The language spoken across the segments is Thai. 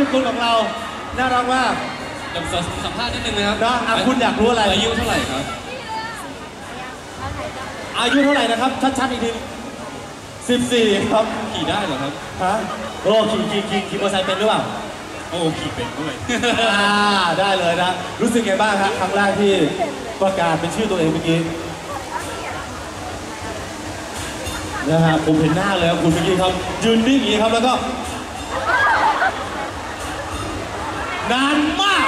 ชคุณของเราน่ารักมากเดี๋ยวสัมภาษณ์นิดนึงนะครับนะอะคุณอยากรู้อะไร อายุเท่าไหร่ครับ อายุเท่าไหร่นะครับ ชัดๆอีกทีสิบสี่ครับ ขี่ได้เหรอครับ ฮะ โอ้ขี่ขี่ขี่ขี่มอเตอร์ไซค์เป็นหรือเปล่า โอ้ขี่เป็นด้วย อ่า ได้เลยนะ รู้สึกไงบ้างครับครั้งแรกที่ประกาศเป็นชื่อตัวเองเมื่อกี้นะฮะผมเห็นหน้าเลยครับคุณเมื่อกี้ครับยืนนิ่งอย่างนี้ครับแล้วก็ นานมาก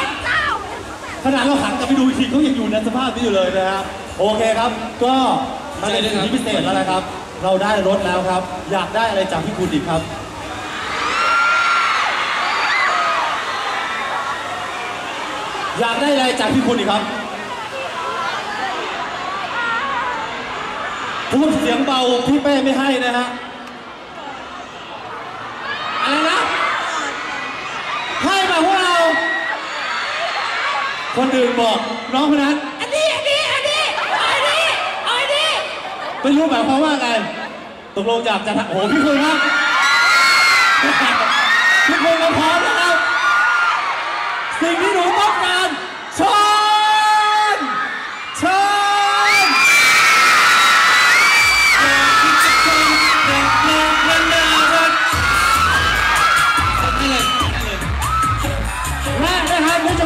ขนาดเราหันกลับไปดูอีกทีเขายังอยู่ในสภาพนี้อยู่เลยนะฮะโอเคครับ ก็มาในสิ่งที่พิเศษแล้วนะครับ เราได้รถแล้วครับ อยากได้อะไรจากพี่คุณอีกครับ อยากได้อะไรจากพี่คุณอีกครับพูดเสียงเบาพี่เป้ไม่ให้นะฮะ อะไรนะ ให้มาพวกเรา คนอื่นบอกน้องคนนั้นอันนี้อันนี้อันนี้อันนี้อันนี้ไม่รู้หมายความว่าไงตกลงอยากจะทำโอ้โหพี่คุณครับพี่คุณมาพร้อมนะครับ สิ่งที่หนูต้องการ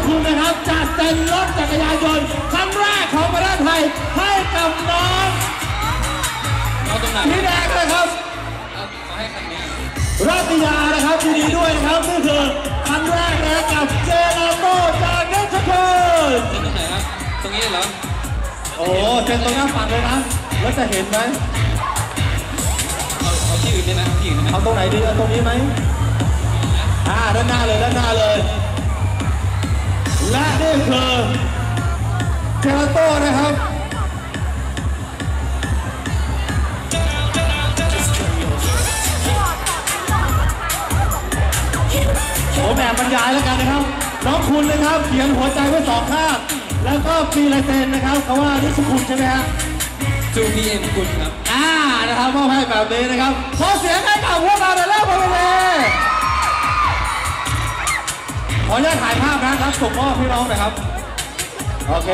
ครับนิจคุณนะครับจะเซ็นรถจักรยานยนต์ครั้งแรกของประเทศไทยให้กับน้องเอาตรงไหนสีแดงนะครับเอาเอาให้คันนี้รัตยานะครับยินดีด้วยนะครับนี่คือครั้งแรกนะกับเจลาโต้จากนิจคุณเส้นตรงไหนครับตรงนี้เหรอโอ้เซ็นตรงหน้าฝั่งเลยนะแล้วจะเห็นไหมเอาเอาที่อื่นได้ไหมเอาที่อื่นได้ไหมเอาตรงไหนดีเอาตรงนี้ไหมอ่าด้านหน้าเลยด้านหน้าเลย และนี่คือเจลาโต้นะครับผมแอบบรรยายแล้วกันนะครับ น้องคุณนะครับเขียนหัวใจไว้สองข้างแล้วก็มีลายเซ็นนะครับเขาว่านี่คือคุณใช่ไหมฮะจูพีเอ็มคุณครับ อ่านะครับมอบให้แบบนี้นะครับ ขอเสียงให้กับพวกเราในเรื่องบริเวณข ออนุญาตถ่ายภาพนะครับส่งมอบพี่น้องหน่อยครับ โอเค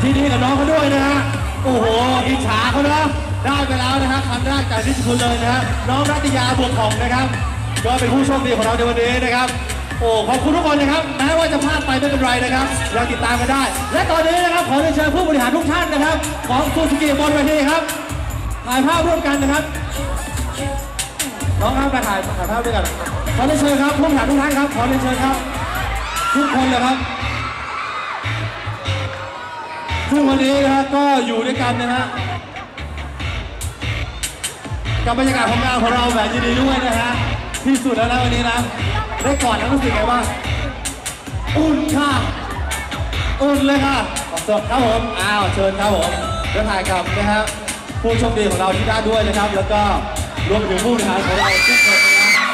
ที่นี่กับน้องเขาด้วยนะฮะ โอ้โห อิจฉาเขานะ ได้ไปแล้วนะฮะคำแรกจากนิชคุณเลยนะฮะ น้องรัตยาบวกของนะครับ ก็เป็นผู้โชคดีของเราในวันนี้นะครับ โอ้ ขอบคุณทุกคนนะครับ แม้ว่าจะพลาดไปไม่เป็นไรนะครับ ยังติดตามกันได้ และตอนนี้นะครับขอเรียนเชิญผู้บริหารทุกท่านนะครับ ของซูซูกิบนเวทีครับ ถ่ายภาพร่วมกันนะครับ น้องครับมาถ่ายถ่ายภาพด้วยกัน ขอเรียนเชิญครับผู้บริหารทุกท่านครับ ขอเรียนเชิญครับ ทุกคนเลยครับซึ่งวันนี้นะฮะก็อยู่ด้วยกันนะฮะกับบรรยากาศของงานของเราแบบยินดีด้วยนะฮะที่สุดแล้วนะวันนี้นะได้กอนแล้วรู้สึกไงบ้างอุ่นค่ะอุ่นเลยค่ะขอบคุณครับผมอ้าวเชิญครับผมเดี๋ยวถ่ายกับนะฮะ ผู้โชคดีของเราที่ได้ด้วยนะครับ แล้วก็รวมถึงผู้บริหารของเราทุกคนนะครับ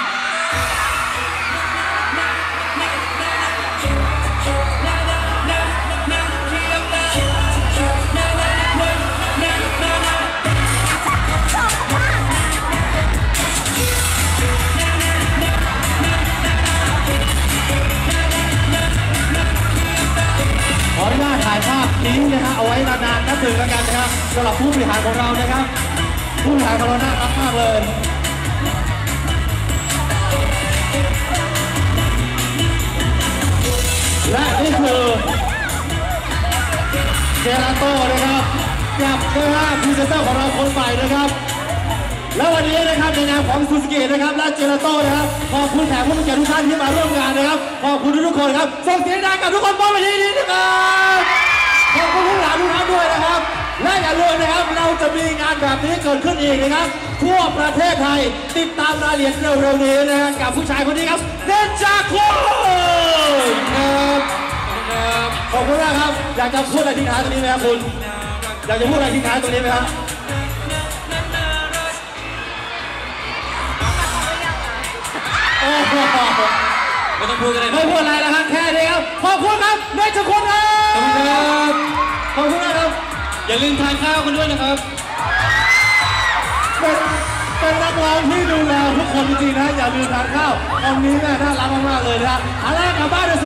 ขออนุญาตถ่ายภาพทิ้งนะฮะเอาไว้นาน ๆนับหนึ่งแล้วกันนะครับสำหรับผู้บริหารของเรานะครับ ผู้บริหารของเราน่ารักมากเลยและนี่คือเจลาโต้นะครับกับนะฮะพรีเซนเตอร์ของเราคนใหม่นะครับและวันนี้นะครับในนามของซูซูกินะครับและเจลาโต้นะครับขอบคุณแขกผู้มีเกียรติทุกท่านที่มาร่วมงานนะครับขอบคุณทุกคนครับส่งเสียงดังกับทุกคนบนเวทีนี้นะครับ ขอบคุณผู้หลานทุกท่านด้วยนะครับ และอย่าลืมนะครับเราจะมีงานแบบนี้เกิดขึ้นอีกนะครับ ทั่วประเทศไทยติดตามรายละเอียดเร็วๆนี้นะครับกับผู้ชายคนนี้ครับเดนจาคุณครับขอบคุณมากครับ อยากจะพูดอะไรทิ้งท้ายตรงนี้ไหมครับคุณ อยากจะพูดอะไรทิ้งท้ายตรงนี้ไหมครับโอ้โห ไม่ต้องพูดก็ได้ไม่พูดอะไรแล้วครับแค่นี้ครับ ขอบคุณครับเนชคุณครับ ขอบคุณครับขอบคุณนะครับ อย่าลืมทานข้าวกันด้วยนะครับเป็นเป็นนักร้องที่ดูแลทุกคนจริงๆนะ อย่าลืมทานข้าวตอนนี้แม่น่ารักมากๆเลยนะอะไรกลับบ้านเดี๋ย